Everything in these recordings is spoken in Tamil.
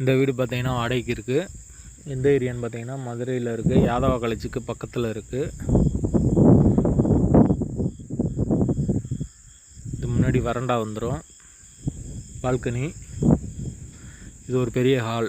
இந்த வீடு பார்த்தீங்கன்னா வாடகைக்கு இருக்குது எந்த ஏரியான்னு பார்த்தீங்கன்னா மதுரையில் இருக்குது யாதவ காலேஜுக்கு பக்கத்தில் இருக்குது இது முன்னாடி வரண்டா வந்துடும் பால்கனி. இது ஒரு பெரிய ஹால்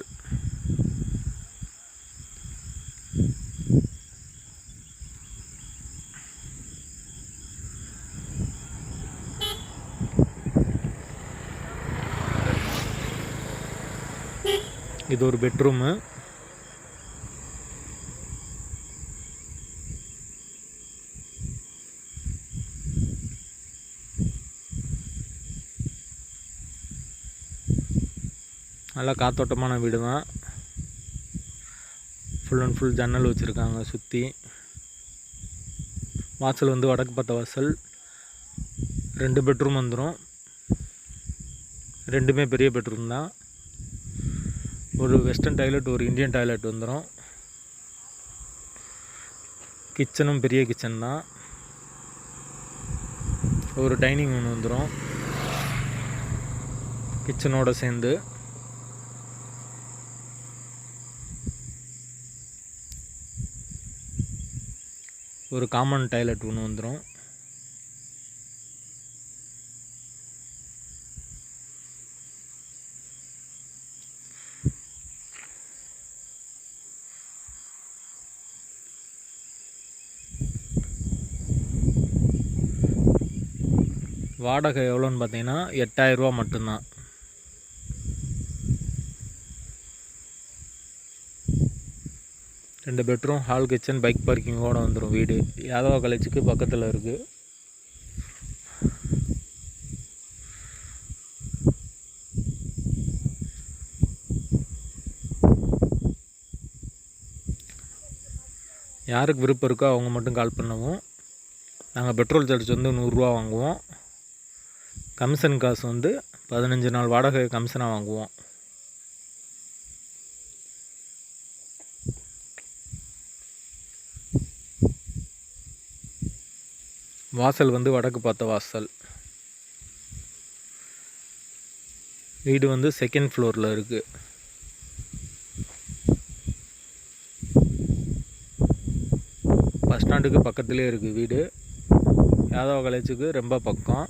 இது ஒரு பெட்ரூமு நல்லா காத்தோட்டமான வீடு தான் ஃபுல் அண்ட் ஃபுல் ஜன்னல் வச்சுருக்காங்க சுற்றி வாசல் வந்து வடக்கு பார்த்த வாசல். ரெண்டு பெட்ரூம் வந்துடும் ரெண்டுமே பெரிய பெட்ரூம் தான். ஒரு வெஸ்டர்ன் டாய்லெட் ஒரு இந்தியன் டாய்லெட் வந்துடும் கிச்சனும் பெரிய கிச்சன் தான். ஒரு டைனிங் ஒன்று வந்துடும் கிச்சனோட சேர்ந்து. ஒரு காமன் டாய்லெட் ஒன்று வந்துடும் வாடகை எவ்வளோன்னு பார்த்தீங்கன்னா எட்டாயிரரூவா மட்டும்தான். ரெண்டு பெட்ரூம் ஹால் கிச்சன் பைக் பார்க்கிங்கோடு வந்துடும் வீடு. யாதவ காலேஜுக்கு பக்கத்தில் இருக்குது யாருக்கு விருப்பம் இருக்கோ அவங்க மட்டும் கால் பண்ணவும். நாங்கள் பெட்ரோல் சார்ஜ் வந்து நூறுரூவா வாங்குவோம். கமிஷன் காசு வந்து பதினஞ்சு நாள் வாடகை கமிஷனாக வாங்குவோம். வாசல் வந்து வடக்கு பார்த்த வாசல். வீடு வந்து செகண்ட் ஃப்ளோரில் இருக்குது பஸ் ஸ்டாண்டுக்கு பக்கத்துலேயே இருக்குது வீடு. யாதவ காலேஜுக்கு ரொம்ப பக்கம்.